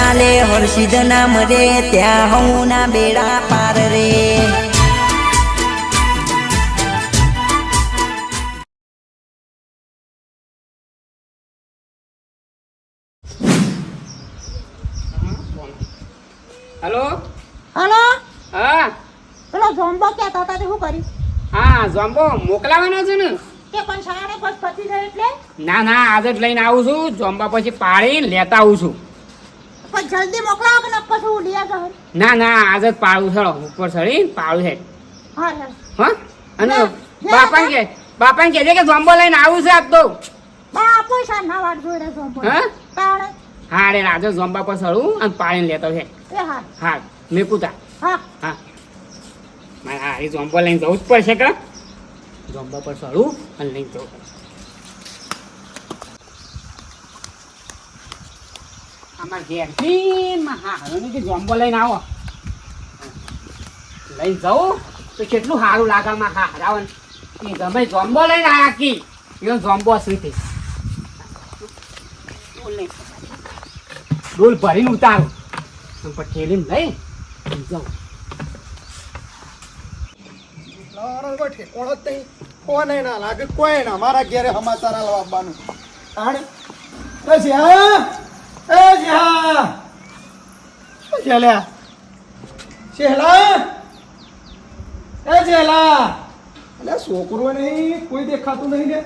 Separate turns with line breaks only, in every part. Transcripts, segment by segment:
ચાલે હર્ષિદ નામ રે ત્યાં હું ના બેડા પાર રે.
હલો?
હલો?
હા.
પેલો ઝોમ્બો કહેતા હતા તે શું કર્યું?
હા ઝોમ્બો મોકલાવાનો છે ને?
કે પણ શાળાને પછી પતી જાય એટલે?
ના ના આજે જ લઈને આવું છું. જોમ્બા પછી પાડીને લેતા આવું છું.
પણ જલ્દી મોકલાવો કે નક્કો છું ઉડિયા જહર
ના ના આજે જ પાડું ચડો ઉપર ચડી પાળું છે.
હા હા.
અને બાપા કે બાપાને કે કે જોમ્બો લઈને આવું છે આપ તો.
બાપો શા ના વાટ જોઈ રહ્યો ઝોમ્બો
હા?
પાળ
હા રે આજે જોમ્બા પર સળું અને પાડીને લેતો છે.
હા.
હા મેકુતા
હા.
હા. મારે એ જોમ્બો લઈને જવું જ પડશે કે જોમ્બા પર સળું અને લઈને જવું. અમાર ઘેરથી હા હવે કે જોમ્બો લઈને આવો. લઈને જવું તો કેટલું સારું લાગે માં હા રાવણ એ તમે જોમ્બો લઈને આયા કી? એનો જોમ્બો સુધી ડોલ ભરીને ઉતારું. અને પછી ઠેલીને લઈ
કોઈ ઠેકોણો જ નહીં. કોને ના લાગે કોઈ ના મારા ઘેરે સમાચાર આવવાનું તાણ એ જ્યાં શું છે લ્યા શેલા? એ જેલા અલે છોકરો નહીં કોઈ દેખાતું નહીં ને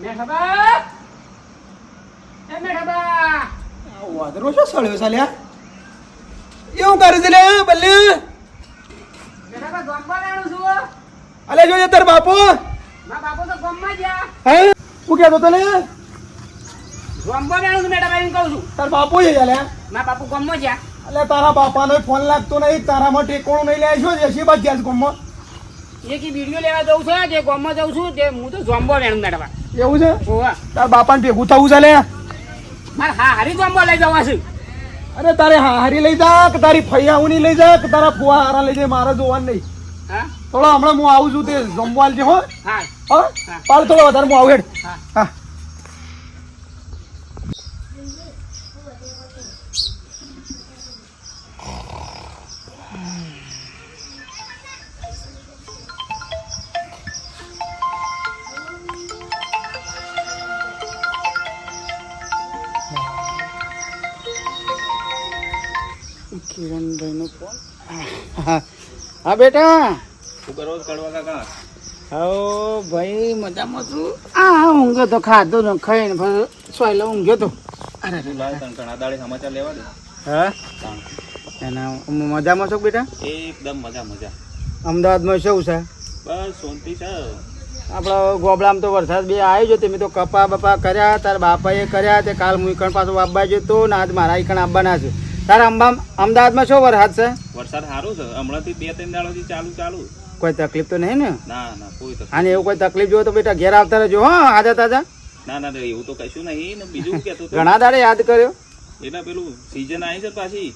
મેઠાબા! એ મેઠાબા!
વાદરો શું સળ્યો સાલ્યા એવું કરે છે લ્યા બલ્લે?
મેઠાબા ગોમ્બા લેવાનું છું
અલે જોઈએ તાર બાપુ.
મા બાપુ તો ગોમમાં ગયા
હે? હું કહેતો તો લે
ગોમ્બા લેવાનું છું એમ કહું છું.
તાર બાપુ છે લ્યા
મા બાપુ ગોમમાં ગયા
એટલે તારા બાપાનો ફોન લાગતો નહીં. તારામાં ટેકોણું નહીં લે છે? શી બાદ ગયા
એક વીડિયો લેવા જવું છું જે ગોમમાં જઉં છું તે હું તો જોમ્બો લેવાનું મેઠાબા
એવું છે? તાર બાપાને ભેગું થવું છે લે.
મારે હા હારી જોમ્બો લઈ જવા છે.
અરે તારે હારી લઈ જા કે તારી ફૈયાઓની લઈ જા કે તારા ફુવા હારા લઈ જાય મારે જોવાનું નહીં.
હા?
થોડો હમણાં હું આવું છું તે જમવાલ જે હો.
હા.
હા? પાલ થોડો વધારે હું આવું હેડ.
હા. કિરણભાઈનો ફોન હા બેટા.
શું કરો કડવા કાકા
હો ભાઈ મજામાં છું? આ ઊંઘો તો ખાધો ને ખાઈને પછી સોયલો ઊંઘ્યો તો. અરે
ઘણા દાડે સમાચાર લેવા દે.
હા. એના મજામાં છો બેટા?
એકદમ મજા મજા.
અમદાવાદમાં શું છે?
બસ શાંતિ છે.
આપણા ગોબડામાં તો વરસાદ બે આવ્યો છે તમે તો કપા બપા કર્યા તાર બાપાએ કર્યા તે કાલ મુકણ પાછું આવવા જતો ને આજ મારા ઈકણ આવવાના છે. તારા અંબા અમદાવાદમાં શું વરસાદ છે?
વરસાદ સારો છે. હમણાંથી બે ત્રણ દાડોથી ચાલુ ચાલુ.
કોઈ તકલીફ તો નહીં ને?
ના ના કોઈ તકલીફ
અને એવું કોઈ તકલીફ જોવો તો બેટા ઘેર આવતા રહેજો હા આજા તાજા.
ના ના એવું તો કશું નહીં. ને બીજું કેતો
ઘણા દાડે યાદ કર્યો.
એટલે પેલું સીઝન આવી છે પાછી.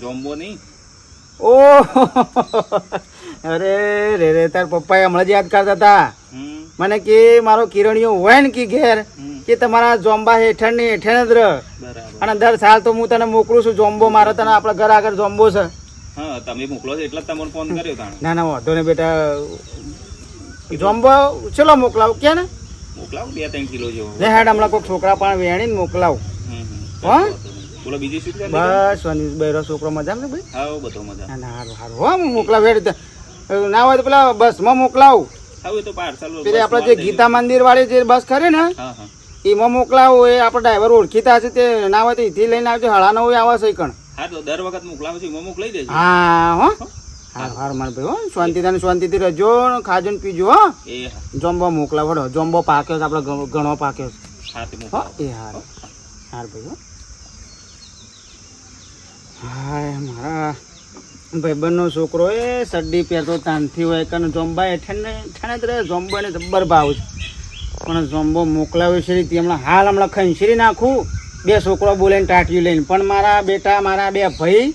જોમ્બો નહીં
ઓ અરે રે રે તાર પપ્પાએ હમણાં જ યાદ કરતા હતા. મને કે મારો કિરણીઓ હોય ને કે ઘેર કે તમારા જોમ્બા હેઠળની હેઠળ જ રહ.
બરાબર.
અને દર સાલ તો હું તને મોકલું છું જોમ્બો મારો તને આપણા ઘર આગળ જોમ્બો છે.
હા તમે મોકલો છો એટલે જ તમને ફોન કર્યો તાણ.
ના ના વાંધો ને બેટા. જોમ્બો ચલો મોકલાવ કે ને?
મોકલાવ બે ત્રણ કિલો જેવો.
લે હેડ હમણાં કોઈ છોકરા પણ વેણીને મોકલાવ. હા?
બોલો બીજી શું છે?
બસ બૈરો છોકરો મજા ને ભાઈ?
હા બધો મજા.
ના ના હારું હારું. હો હું મોકલાવ હેડ ના હોય તો પેલા બસમાં મોકલાવું.
હવે તો પાર્સલ
પેલી આપણે જે ગીતા મંદિર વાળી જે બસ ખરી ને
હા હા.
એમાં મોકલાવો એ આપણે ડ્રાઈવર ઓળખીતા છે તે ના હોય તો એથી લઈને આવજો. હળા નવ આવે છે કણ
હા તો દર વખત મોકલાવું છું એમાં મોકલાઈ દેજો.
હા હો. હારું હારું મારે ભાઈ હો. શાંતિથી શાંતિથી રહેજો ને ખાજો ને પીજો હો. જોમ્બો મોકલાવો હડો જોમ્બો પાક્યો છે આપણે ઘણો પાક્યો છે.
હા
એ હાર હાર ભાઈ હો. હાય મારા ભાઈબંધનો છોકરો એ સડ્ડી પહેરતો તાનથી હોય કારણ જોમ્બા હેઠળ ને હેઠળ જ રહે જોમ્બો એને જબ્બર ભાવ છે. પણ જોમ્બો મોકલાવ્યો છે તે હમણાં હાલ હમણાં ખંશરી નાખું. બે છોકરો બોલાવીને ટાટિયું લઈને. પણ મારા બેટા, મારા બે ભાઈ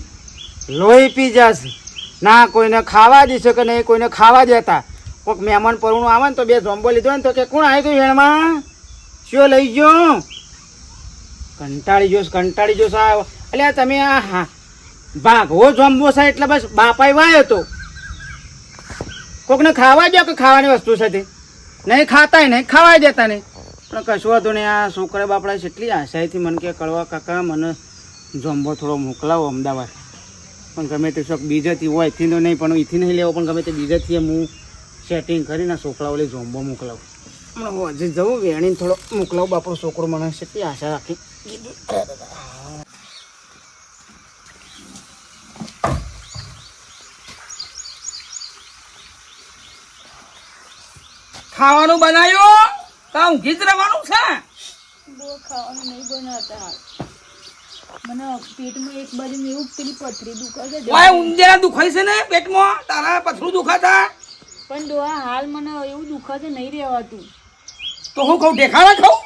લોહી પી જશે. ના, કોઈને ખાવા દેશે કે નહીં, કોઈને ખાવા દેતા. કોઈક મહેમાન પરણું આવે ને તો બે જોમ્બો લીધો ને તો કે, કોણ આવી ગયું એણમાં શું લઈ ગયો? કંટાળી જોશ કંટાળી જોશ આ એટલે તમે આ હા ભાગવો જોંબો છે એટલે બસ બાપાએ વાયો તો. કોકને ખાવા દો કે ખાવાની વસ્તુ તે નહીં, ખાતાય નહીં, ખાવાય દેતા નહીં. પણ કશું હતું નહીં, આ છોકરા બાપડા કેટલી આશાએથી મને કે કડવા કાકા, મને જોંબો થોડો મોકલાવો અમદાવાદ. પણ ગમે તે શોખ બીજેથી હોય, એથી તો નહીં, પણ એથી નહીં લેવો, પણ ગમે તે બીજેથી હું સેટિંગ કરીને છોકરાઓ લઈ જોંબો મોકલાવું. હમણાં હજી જવું વેણીને થોડો મોકલાવું બાપડો છોકરો મને, કેટલી આશા રાખી.
ખાવાનું બનાવ્યું? કા ઊંઘી જ રહેવાનું છે?
બહુ ખાવાનું નહીં બનાવતા મને પેટમાં એક બાજુ એવું પેલી પથરી દુખે છે
ઓય ઊંધિયા દુખાય છે ને પેટમાં? તારા પથરું દુખાતા?
પણ ડોહા હાલ મને એવું દુખે છે નહીં રહેવાતું.
તો હું કહું દેખાડા ખાઉં?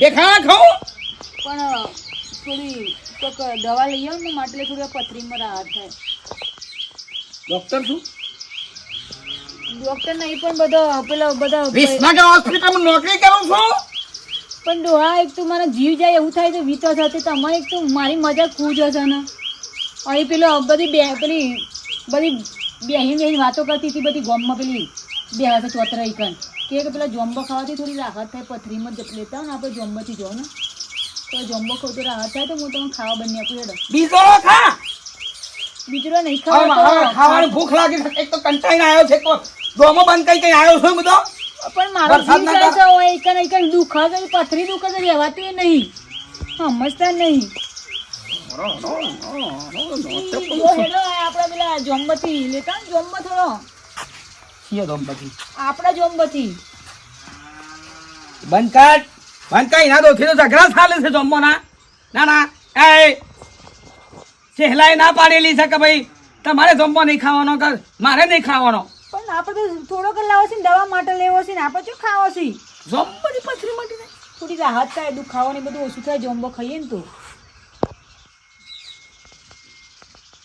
દેખાડા ખાઉં?
પણ થોડી તો દવા લઈ આવો ને માટલે થોડી પથરીમાં રાહત થાય.
ડોક્ટર શું?
ડોક્ટર નહીં પણ બધો પેલા બધા
વિસનગર હોસ્પિટલમાં નોકરી કરું છું?
પણ ડોહા એક તો મને જીવ જાય એવું થાય તો વીતો સાથે તમારે એક તો મારી મજા ખુજ હશે ને. અહીં પેલો બધી બે પેલી બધી બેહીન બેહીન વાતો કરતી હતી બધી ગોમમાં પેલી બે હશે ચોતરાઈ કન કે પેલા જોમ્બો ખાવાથી થોડી રાહત થાય પથરીમાં જ લેતા ને આપણે જોમ્બોથી જો ને. તો જોમ્બો ખાવ તો રાહત થાય તો હું તમને ખાવા બની આપું એડો
બીજો ખા.
બીજું નહીં ખાવા
ખાવાની ભૂખ લાગી એક તો કંટાઈને આવ્યો છે તો ડોમો બંધ કઈ કઈ આવ્યો છું બધો?
પણ મારો જીવ
ના
છે હોય એકન એકન દુખે છે પથરી દુખે છે રહેવાતું નહીં. સમજતા નહીં. લેતા ને થોડો.
છીએ ના તો ઝઘડા ચાલે છે જમવાના ના ના. એ સહેલાઈ ના પાડેલી છે કે ભાઈ તમારે જમવા નહીં ખાવાનો કર મારે નહીં ખાવાનો?
આપણે તો થોડોક જ લાવો છે ને દવા માટે લેવો છે ને આપણે શું ખાવો છે?
જમવાની પથરી મટી
થોડી રાહત થાય દુખાવો ને બધું ઓછું થાય જોમ્બો ખાઈએ ને તો.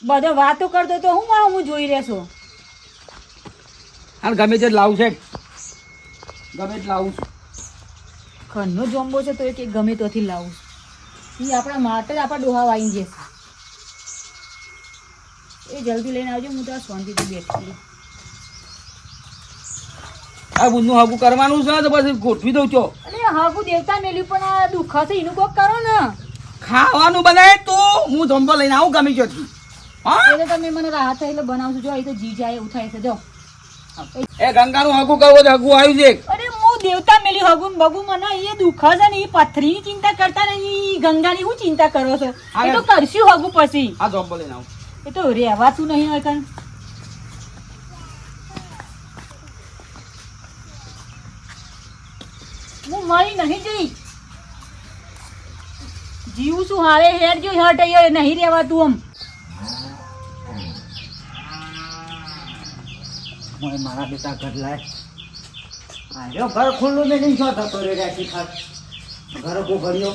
બધો વાતો કરતો તો હું મારું હું જોઈ રહેશો.
અને ગમે તે લાવું છે. ગમે તે લાવું છું.
ઘરનો જોમ્બો છે તો એક એક ગમે તોથી લાવું એ આપણા માટે જ આપણા ડોહા વાઈ જશે એ જલ્દી લઈને આવજો હું તો શાંતિથી બેઠી છું.
આ બુંદનું હાગું કરવાનું છે તો પછી ગોઠવી દઉં છો
અરે હાગુ દેવતા મેલ્યું પણ આ દુખા છે એનું કોક કરો ને.
ખાવાનું બનાય તો હું જમવા લઈને આવું ગમે ત્યાંથી હા?
એટલે તમે મને રાહત થાય એટલે બનાવશું. જો અહીં તો જી જાય એવું થાય છે. જો.
એ ગંગાનું હાગું કરવો તો હાગું આવ્યું છે
અરે હું દેવતા મેલી હગું બગું મને એ દુખા છે ને એ પથરીની ચિંતા કરતા ને એ ગંગાની હું ચિંતા કરો છો? એ તો કરશું હગું પછી.
આ જમવા લઈને આવું.
એ તો રહેવાતું નહીં હોય હું મરી નહીં જઈ. જીવું છું હારે હેર જો હટ અહીંયા નહીં રહેવાતું આમ.
મોય મારા બેટા ઘર લાય આયો ઘર ખુલ્લું ને નહીં છો થતો રે રાશી ખાસ. ઘર કો ભર્યો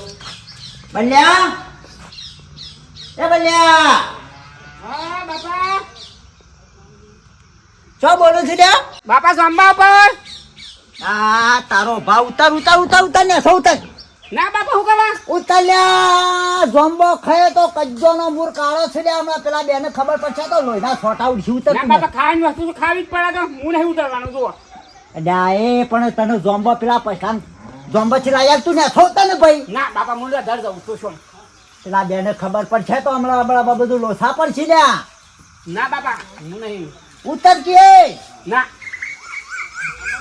બલ્યા? એ બલ્યા?
હા બાપા.
છો બોલું છું
બાપા જમવા પર
આ તારો ભાવ ઉતાર ઉતાર ઉતાર ઉતાર ને સૌ ઉતાર.
ના બાપા હું કરવા?
ઉતાર્યા જોમ્બો ખાય તો કજ્જો નો મૂર કાળો છે લ્યા હમણાં પેલા બેને ખબર પડશે તો લોહીના છોટા ઉઠી ઉતર
ના બાપા ખાવાની વસ્તુ તો ખાવી જ પડે તો હું નહીં ઉતરવાનું જુઓ.
એ પણ તને જોમ્બો પેલા પૈસા જોમ્બો છે લાયા તું ને સૌ તને ભાઈ.
ના બાપા હું ઘર જાઉં છું શું?
પેલા બેને ખબર પડશે તો હમણાં હમણાં બધું લોસા પડશે લ્યા.
ના બાપા હું નહીં.
ઉતર કે
ના.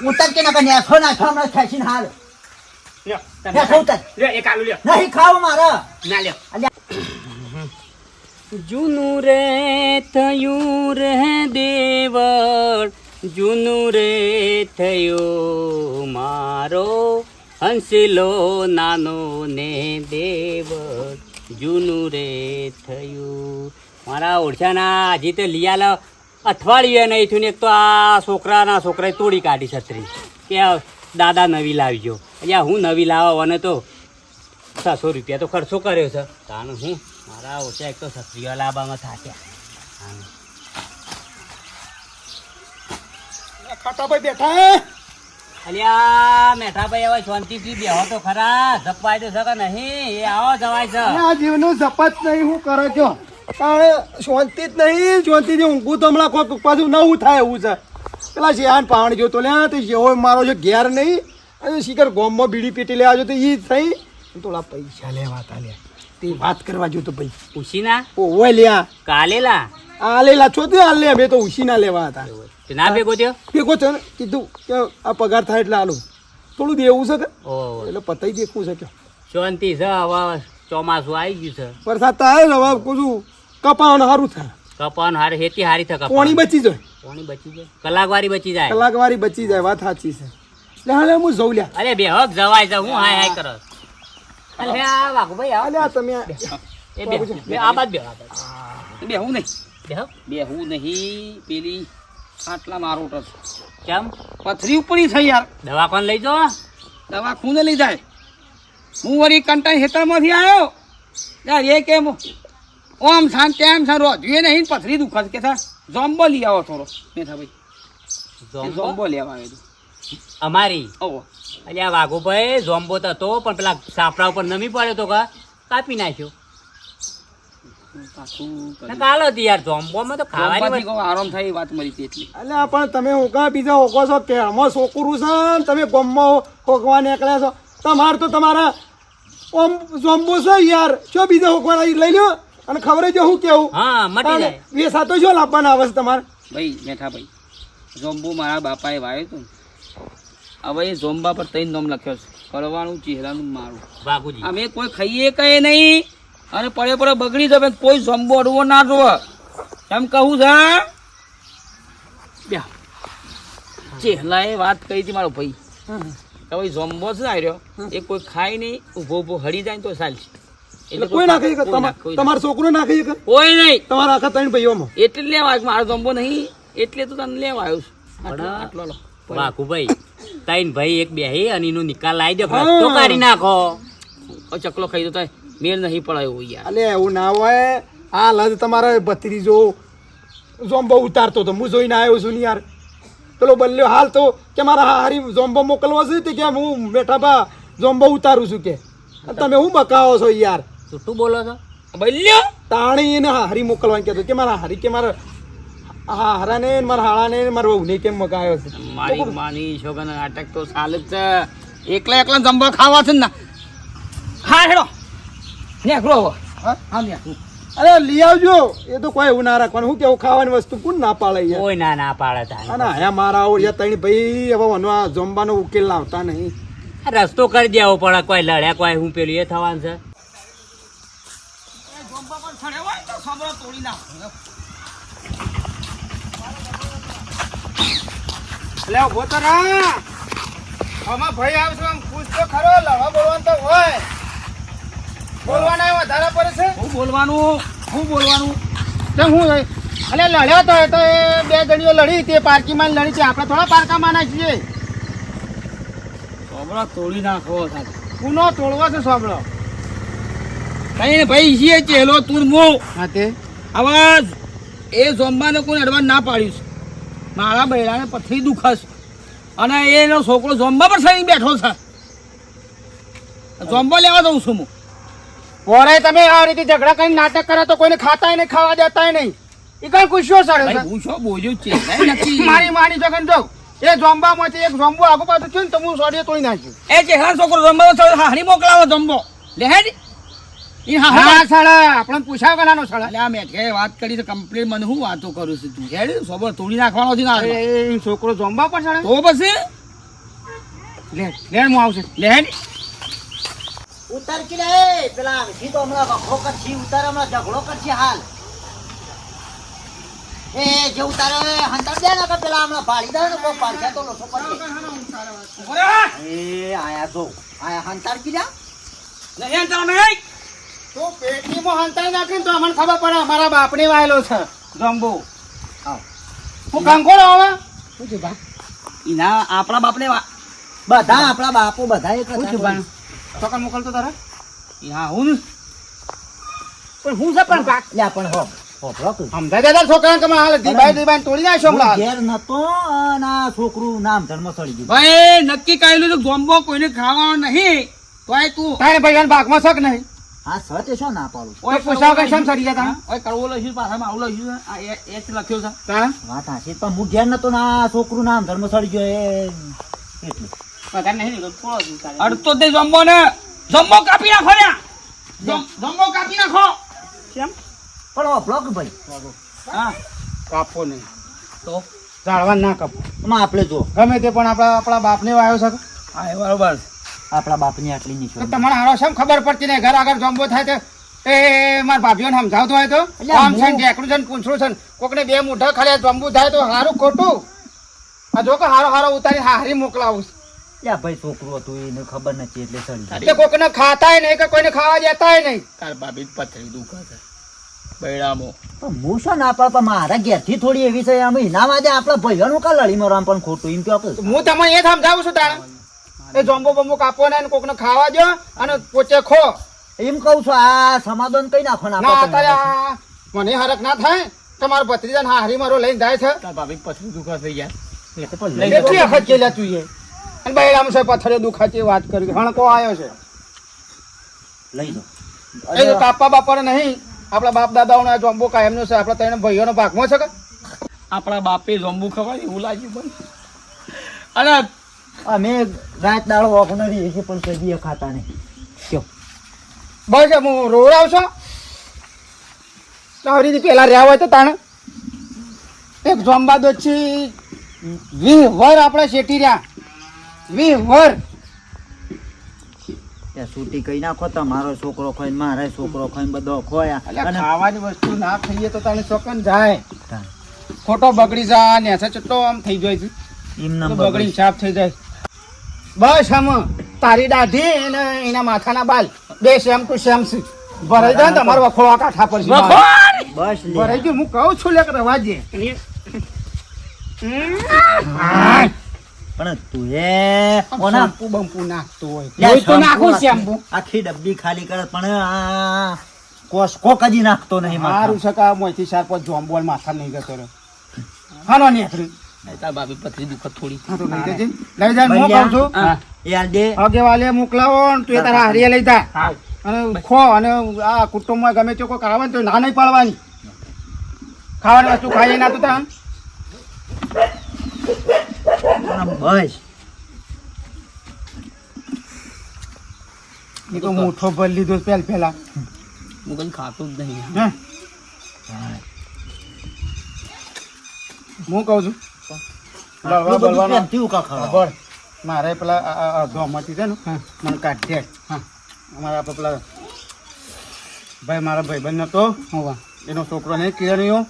ઉતર કે ના નેસો નાખો હમણાં ખેંચીને હાલ.
લ્યો
લે, ખાઉં તાર.
લ્યો એક આલુ લ્યો.
નહીં ખાવ મારે.
ના લ્યો.
જૂનું રે થયું રે દેવળ જૂનું રે થયો મારો હંસલો નાનો ને દેવળ જૂનું રે થયું મારા ઓળખાના હજી તો લિયાલ. અઠવાડિયે નહીં થયું ને એક તો આ છોકરાના છોકરાએ તોડી કાઢી છત્રી. કે દાદા નવી લાવજો. અહીંયા હું નવી લાવવાને તો છસો રૂપિયા તો ખર્ચો કર્યો છે. તાણ હું? મારા ઓછા એક તો છત્રીઓ લાવવામાં થાક્યા.
ખાટાભાઈ બેઠા
અલ્યા મેઠાભાઈ હવે શાંતિથી બેહો તો ખરા. જપાય તો શકે નહીં? એ આવો જવાય છે.
આ જીવનું જપત નહીં. હું કરો છો? શાંતિ જ નહીં શાંતિથી ઊંઘું તો હમણાં કોઈક પાછું નવું થાય એવું છે. પેલા શિયાન પાણી જોતો લે તો જેવો મારો છે ઘેર નહીં. અને શિખર ગોમમાં બીડી પીટી લેવા જો તો એ થઈ. થોડા પૈસા લેવા તા લે. તે વાત કરવા જોતો ભાઈ
ઉશીના?
ઓવે લ્યા
કાલેલા?
આલેલા લેલા છો તે આલે લે તો ઉશીના લેવા હતા.
ના ભેગો થયો?
ભેગો થયો ને કીધું કે આ પગાર થાય એટલે આલું. થોડું દેવું છે કે એટલે પતાઈ દેખવું છે કે.
શાંતિ છે હવે ચોમાસું આવી ગયું છે.
વરસાદ તો આવે ને હવે કુછું કપાવાનું સારું થાય.
કપાવાનું હારે હેતી હારી થાય
પોણી બચી જાય.
પોણી બચી જાય. કલાક વારી બચી જાય.
કલાક વારી બચી જાય વાત સાચી છે. લે હાલે હું જઉં લ્યા
અરે બે હક જવાય જા હું હાય હાય કરો. અલે આ વાઘુભાઈ આવો
અલ્યા તમે
એ બે બે આ બાદ બે આ બાદ
બેહું નહીં.
બે બે
હું નહીં પેલી આટલા મારો ટસ
કેમ?
પથરી ઉપર થઈ યાર.
દવા કોણ લઈ જો
દવા ખૂને લઈ જાય. હું વળી કંટાઈ હેતરમાંથી આવ્યો યાર એ કેમ? ઓમ સાન તેમ સાન રોધ્યું નહીં પથરી દુખત કે થા. જોમ્બો લઈ આવો થોડો. મેઠાભાઈ એ
જોમ્બો
જોમ્બો લેવા આવ્યો
અમારી?
ઓહો
અલ્યા વાઘુભાઈ જોમ્બો તો હતો પણ પેલા સાપડા ઉપર નમી પડ્યો તો કા કાપી નાખ્યો. કાલો હતી યાર જોમ્બોમાં તો ખાવાની
આરામ થાય વાત મળી હતી એટલી.
અલ્યા પણ તમે હોકા બીજા હોકો છો કેળમાં છોકરું છે તમે ગમમાં હોકવા નીકળ્યા છો? તમારે તો તમારા ઓમ જોમ્બો છે યાર. શું બીજા હોકવાના ઈ લઈ લ્યો? અને ખબર જો હું કેવું?
હા મટી જાય.
બે સાતો જો લાવવાના આવે છે તમારે?
ભાઈ મેઠાભાઈ જોમ્બો મારા બાપાએ વાયો હતો હવે એ જોમ્બા પર ત્રણ નામ લખ્યો છે. કરવાનું ચહેરાનું મારું.
બાપુજી.
અમે કોઈ ખાઈએ કઈ નહીં. અને પડે પડે બગડી જવે કોઈ જોમ્બો અડવો ના જોવે એમ કહું છે બે ચહેલાએ વાત કરી હતી મારો ભાઈ. કે ભાઈ જોમ્બો છે આવ્યો એ કોઈ ખાય નહીં ઊભો ઊભો હળી જાય ને તો ચાલશે.
એટલે કોઈ ના ખાઈ. તમારો છોકરો ના ખાઈ
કોઈ નહીં.
તમારા આખા ત્રણ ભાઈઓમાં.
એટલે લેવા આવ્યો મારો જોમ્બો નહીં. એટલે તો તને લેવા આવ્યો છું. આટલો લો.
વાઘુભાઈ તૈન ભાઈ એક બેહી અને એનો નિકાલ લાવી દો તો કાઢી નાખો.
ચકલો ખાઈ થાય મેળ નહીં પડાયો યાર.
અલે એવું ના હોય. આ લજ તમારે ભત્રીજો જોમ્બો ઉતારતો તો હું જોઈને આવ્યો છું ને યાર. પેલો બલ્યો હાલ તો કે મારા હારી જોમ્બો મોકલવો છે તે કે હું બેઠા બા જોમ્બો ઉતારું છું કે. તમે હું બકાવો છો યાર?
શું બોલો છો?
બલ્યો?
તાણી એને હારી મોકલવાની કહેતો કે મારા હારી કે મારા હા હારાને ને મારા હાળાને ને મારા વહુને કેમ મગાવ્યો છે?
મારી માની છોકરા નાટક તો ચાલે જ છે. એકલા એકલા જમવા ખાવા છે ને ના. હા હેડો. હવે.
હા?
હા
અરે લઈ આવજો. એ તો કોઈ એવું ના રાખવાનું. હું કેવું? ખાવાની વસ્તુ કોણ ના પાડે યાર?
કોઈ ના ના પાડે.
અને આયા મારા ઓળિયા તણી ભાઈ હવે મને આ જમવાનો ઉકેલ લાવતા નહીં.
આ રસ્તો કરી દેવો પડે. કોઈ લડ્યા કોઈ હું પેલું એ થવાનું છે.
એટલે ઊભો તો રા આમાં ભાઈ આવશે આમ ખુશ તો ખરો લડવા બોલવાનું તો હોય. બોલવાના વધારે પડે છે?
હું બોલવાનું હું બોલવાનું.
કેમ હું અલે લડ્યો તો એ તો એ બે જણીઓ લડી તે પાર્કીમાં લડી છે આપણે થોડા પાર્કામાં નાખીએ
હમણાં તોડી નાખો સાથે.
કુનો તોડવો છે સોબળો
કઈ ભાઈ છીએ ચેલો તું મો.
હા તે.
આવાજ. એ ઝોમ્બાને કોઈ અડવા ના પાડ્યું છે. મારા બૈરાને પથરી દુખશ. અને એનો છોકરો ઝોમ્બા પર સહી બેઠો છે. ઝોમ્બો લેવા દઉં છું હું.
પોરે તમે આ રીતે ઝઘડા કરીને નાટક કરે તો કોઈને ખાતાય નહીં ખાવા દેતાય નહીં. એ કઈ ગુસ્સો સડે
ગુસ્સો બોજો છે
મારી મારી જગન જો એ જોંબામાંથી એક ઝોમ્બો આગો પાછું થયું ને તો હું સોડીએ તોડી નાખ્યું.
એ ચહેરા છોકરો ઝોમ્બો હારી મોકલાવો ઝોમ્બો લે હેડ.
આપણે પૂછાવ ગણાનો સાડા
અલ્યા આ મેઠે વાત કરી તો કમ્પ્લીટ મને હું વાતો કરું છું તું? હેડ સોબર તોડી નાખવાનો છે
છોકરો જોંબા પર સાડા
તો પછી?
લે લેણ હું આવશે.
લે
ઉતાર કે લે પેલા જી તો હમણાં વખો કરશી ઉતાર હમણાં ઝઘડો કરશી હાલ. એ જે ઉતારે હંતર દે ને પેલા હમણાં પાડી દે ને કોઈ પાડશે તો લોસો પડશે એ આયા જો આયા હંતર કીધા
નહીં
તો પેટીમાં હંતાઈ નાખે તો અમને ખબર પડે અમારા બાપને વાયેલો છે. જોંબુ હું કંકોડો હવે?
શું છે બા.
એના આપણા બાપને
બધા આપણા બાપો બધા એક
શું છે બા. ચોકન મોકલતો તારા?
હા હું
પણ હું છે પણ બા?
લ્યા પણ હો કે.
કે
નક્કી કહેલું તો જોમ્બો કોઈને ખાવાનો નહીં? તો તું
તારે ભાઈ ભાગમાં શક નહીં.
આ સતે શું ના પાડું
ઓય
પૂછાવ કે શેમ સડી જતા?
ઓય કડવો લખ્યું પાછામાં મારું લખ્યું આ એ- એ જ લખ્યો છે.
તારા
વાત હાચી પણ હું ઘેર નતો ના છોકરું નામ ધર્મ સડી ગયો એ એટલે.
પગાર નહીં નીકળતો, થોડો
અડતો તે નહીં ને. જોમ્બો કાપી નાખો ને. જોમ- કાપી નાખો.
કેમ?
પણ હોભળો કે ભાઈ.
હા.
કાપો નહીં.
તો?
ઝાડવા ના કાપો.
એમાં આપણે જો
ગમે તે પણ આપણા આપણા બાપને વાયો છે.
હા એ બરોબર
આપણા બાપની આટલી
તો
નિશાન
તમારે હારો શેમ ખબર પડતી નહીં? ઘર આગળ જોમ્બો થાય તો એ મારા ભાભીઓને સમજાવતો હોય તો? આમ છે ને છે ને પૂંછડું છે ને કોકને બે મુઠ્ઠા ખાલી જોમ્બુ થાય તો હારું ખોટું. આ જો કે હારો હારો ઉતારી હારી મોકલાવું
યા ભાઈ છોકરું હતું એને ખબર નથી એટલે સળી.
કોકને ખાતાય નહીં કે કોઈને ખાવા દેતાય નહીં.
તાર બાબી પથરી દુખાશે છે. બૈરામો.
હું શું ના પણ મારા ઘેરથી થોડી એવી છે આમ એના માટે આપણા ભાઈઓનું કા લડી મરવાનું પણ ખોટું એમ કહો કે?
હું તમને એ સમજાવું છું તારે એ જોમ્બો બોમ્બો કાપો ને કોકને ખાવા દો અને પોચે ખો.
એમ કહું છું આ સમાધાન કઈ નાખો ના
મને હરક ના થાય. તમારો ભત્રીજા ને હારી મારો લઈને જાય છે.
ભાભી બાબી દુખા થઈ ગયા.
એટલે પણ લઈ
કેટલી વખત કેલ્યા તું એ? અને બૈરામ છે પથ્થરે દુખાતી વાત કરી. હણકો આવ્યો છે.
લઈ લો
એ કાપા બાપાને નહીં. આપણા બાપ દાદાઓનો આ જોમ્બો કાયમનો છે. આપણા ત્રણ ભાઈઓનો ભાગમાં છે કે?
આપણા બાપે જોમ્બુ ખવાય એવું લાગ્યું પણ અને
અમે રાત દાડો ઓફ નથી છીએ પણ સજીએ ખાતા નહીં. કયો
બસ હું રોવડાવશો તો રીતે પહેલાં રહ્યા હોય તો તાણે. એક જોમ્બા દોછી વીસ વર આપણે શેઠી રહ્યા. વીસ વર.
ત્યાં કહી કઈ નાખો તમારો છોકરો ખોઈ મારે છોકરો ખોઈ બધો ખોયા. અને
ખાવાની વસ્તુ ના ખાઈએ તો તને ચોકન જાય. ખોટો બગડી જાય ને એસે ચટલો આમ થઈ જાય છે. બગડી. સાફ થઈ જાય. બસ આમ તારી દાઢી અને એના માથાના બાલ. બે સેમ ટુ સેમ છે. ભરાઈ જાય ને તમારો વખોળો કાઠા પર
બસ
ભરાઈ ગયું. હું કહું છું લે કે રવા દે.
પણ તું એ ઓના
શેમ્પુ બંપુ નાખતો હોય. તો નાખું
શેમ્પુ. આખી ડબ્બી ખાલી કરે પણ આ કોસકો કદી નાખતો નહીં
મારું
માથા.
છે કે આ મોંથી ચાર પાંચ જોમ્બોલ માથા નહીં ગતો રહ્યો. હાનો નીકળી
તાર બાપી પથરી દુખે થોડી.
હા તો લઈ જજે. લઈ જાય હું કહું છું.
હા.
દે.
હગે વાલે મોકલાવો ને તું એ તારા હારીએ લઈ જા. અને ખો અને આ કુટુંબમાં ગમે તે કોઈ આવે ને તો ના નહીં પાડવાની. ખાવાની વસ્તુ ખાઈ ના તું તા
બસ.
એ તો મૂઠો ભરી લીધો પેલ પેલા
હું કઈ ખાતો જ નહીં.
હે? હું કહું છું. બળવાનો ખબર મારે પેલા આ- આ અડધો આમાંથી છે ને મને કાઢી હા. અમારા પેલા ભાઈ મારા ભાઈબંધ હતો. એનો છોકરો નહીં કિરણીઓ.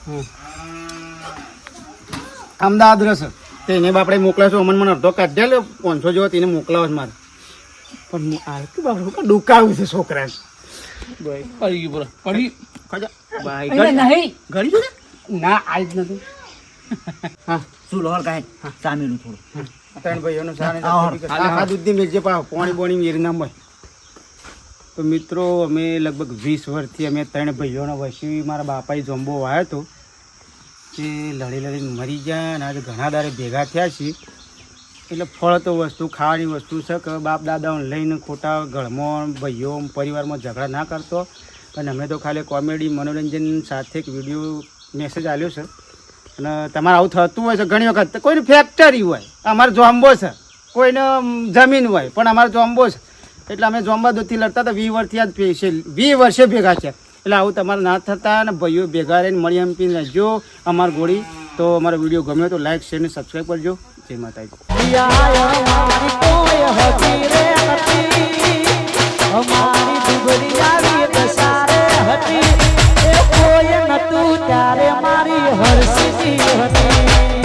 અમદાવાદ રહેશે. તેને બાપડે મોકલાશો અમન મને અડધો કાઢી લે પાંચસો જેવો તેને મોકલાવો છે મારે. પણ હું આ કે બાપડે? શું ડુકાવ્યું છે છોકરાને?
પડી ગયું પડી.
ખજા.
નહીં.
ગળી ના આજ નથી. હા
શું લોર કાંઈ? સામેલું થોડું.
ત્રણ ભાઈઓનો દૂધની મેજે પા પોણી બોણી મેરી ના હોય તો મિત્રો અમે લગભગ વીસ વર્ષથી અમે ત્રણ ભાઈઓનો વસી મારા બાપાએ જોંબો વાયો હતો તે લડી લડીને મરી ગયા અને આજે ઘણા દારે ભેગા થયા છીએ. એટલે ફળ તો વસ્તુ ખાવાની વસ્તુ છે કે બાપ દાદાઓને લઈને ખોટા ઘરમાં ભાઈઓ પરિવારમાં ઝઘડા ના કરતો. અને અમે તો ખાલી કોમેડી મનોરંજન સાથે એક વીડિયો મેસેજ આવ્યો છે. અને તમારે આવું થતું હોય છે ઘણી વખત કોઈની ફેક્ટરી હોય, અમારે જોમ્બો છે, કોઈને જમીન હોય, પણ અમારે જોમ્બો છે. એટલે અમે જોમ્બા દૂધથી લડતા હતા, વીસ વર્ષથી આજ પેશે વીસ વર્ષે ભેગા છે. એટલે આવું તમારે ના થતા અને ભાઈઓ ભેગા રહીને મળી એમ પીને રહેજો, અમારી ગોળી. તો અમારો વીડિયો ગમ્યો તો લાઈક, શેર અને સબસ્ક્રાઈબ કરજો. જય માતાજી.
અમારી તું ત્યારે મારી હર્ષની હતી.